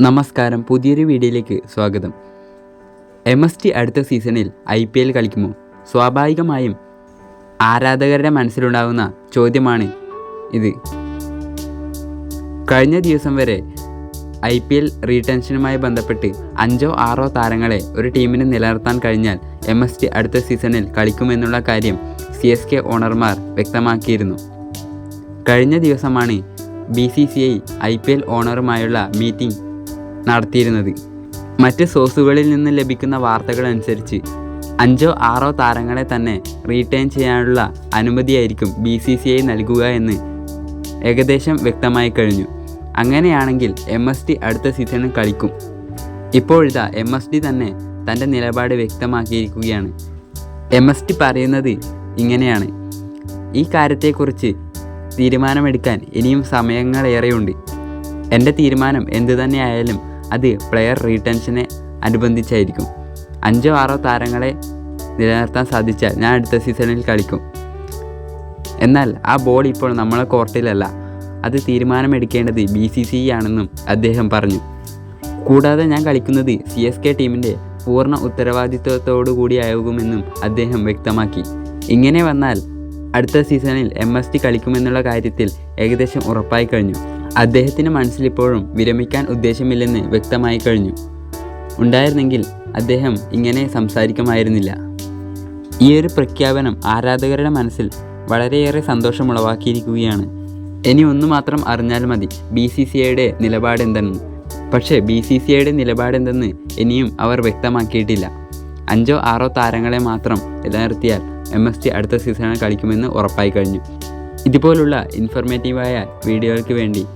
നമസ്കാരം. പുതിയൊരു വീഡിയോയിലേക്ക് സ്വാഗതം. എം എസ് ടി അടുത്ത സീസണിൽ ഐ പി എൽ കളിക്കുമോ? സ്വാഭാവികമായും ആരാധകരുടെ മനസ്സിലുണ്ടാകുന്ന ചോദ്യമാണ് ഇത്. കഴിഞ്ഞ ദിവസം വരെ ഐ പി എൽ റീടെൻഷനുമായി ബന്ധപ്പെട്ട് അഞ്ചോ ആറോ താരങ്ങളെ ഒരു ടീമിന് നിലനിർത്താൻ കഴിഞ്ഞാൽ എം എസ് ടി അടുത്ത സീസണിൽ കളിക്കുമെന്നുള്ള കാര്യം സി എസ് കെ ഓണർമാർ വ്യക്തമാക്കിയിരുന്നു. കഴിഞ്ഞ ദിവസമാണ് B C C I I P L ഓണറുമായുള്ള meeting നടത്തിയിരുന്നത്. മറ്റ് സോഴ്സുകളിൽ നിന്ന് ലഭിക്കുന്ന വാർത്തകൾ അനുസരിച്ച് അഞ്ചോ ആറോ താരങ്ങളെ തന്നെ റീറ്റെയിൻ ചെയ്യാനുള്ള അനുമതിയായിരിക്കും ബി സി സി ഐ നൽകുക എന്ന് ഏകദേശം വ്യക്തമായി കഴിഞ്ഞു. അങ്ങനെയാണെങ്കിൽ എം എസ് ടി അടുത്ത സീസണിൽ കളിക്കും. ഇപ്പോഴിതാ എം എസ് ടി തന്നെ തന്റെ നിലപാട് വ്യക്തമാക്കിയിരിക്കുകയാണ്. എം എസ് ടി പറയുന്നത് ഇങ്ങനെയാണ്. ഈ കാര്യത്തെക്കുറിച്ച് തീരുമാനമെടുക്കാൻ ഇനിയും സമയങ്ങളേറെയുണ്ട്. എന്റെ തീരുമാനം എന്തു തന്നെയായാലും അത് പ്ലെയർ റീടെൻഷനെ അനുബന്ധിച്ചായിരിക്കും. അഞ്ചോ ആറോ താരങ്ങളെ നിലനിർത്താൻ സാധിച്ചാൽ ഞാൻ അടുത്ത സീസണിൽ കളിക്കും. എന്നാൽ ആ ബോൾ ഇപ്പോൾ നമ്മളെ കോർട്ടിലല്ല അത് തീരുമാനമെടുക്കേണ്ടത് ബി സി സി ആണെന്നും അദ്ദേഹം പറഞ്ഞു. കൂടാതെ ഞാൻ കളിക്കുന്നത് സി എസ് കെ ടീമിന്റെ പൂർണ ഉത്തരവാദിത്വത്തോടു കൂടിയാകുമെന്നും അദ്ദേഹം വ്യക്തമാക്കി. ഇങ്ങനെ വന്നാൽ അടുത്ത സീസണിൽ എം എസ് ടി കളിക്കുമെന്നുള്ള കാര്യത്തിൽ ഏകദേശം ഉറപ്പായി കഴിഞ്ഞു. അദ്ദേഹത്തിന് മനസ്സിലിപ്പോഴും വിരമിക്കാൻ ഉദ്ദേശമില്ലെന്ന് വ്യക്തമായി കഴിഞ്ഞു. ഉണ്ടായിരുന്നെങ്കിൽ അദ്ദേഹം ഇങ്ങനെ സംസാരിക്കുമായിരുന്നില്ല. ഈ ഒരു പ്രഖ്യാപനം ആരാധകരുടെ മനസ്സിൽ വളരെയേറെ സന്തോഷമുളവാക്കിയിരിക്കുകയാണ്. ഇനി ഒന്നു മാത്രം അറിഞ്ഞാൽ മതി ബി സി സി ഐയുടെ നിലപാടെന്തെന്ന്. പക്ഷേ ബി സി സി ഐയുടെ നിലപാടെന്തെന്ന് ഇനിയും അവർ വ്യക്തമാക്കിയിട്ടില്ല. അഞ്ചോ ആറോ താരങ്ങളെ മാത്രം നിലനിർത്തിയാൽ എം എസ് ടി അടുത്ത സീസണിൽ കളിക്കുമെന്ന് ഉറപ്പായി കഴിഞ്ഞു. ഇതുപോലുള്ള ഇൻഫർമേറ്റീവായ വീഡിയോകൾക്ക് വേണ്ടി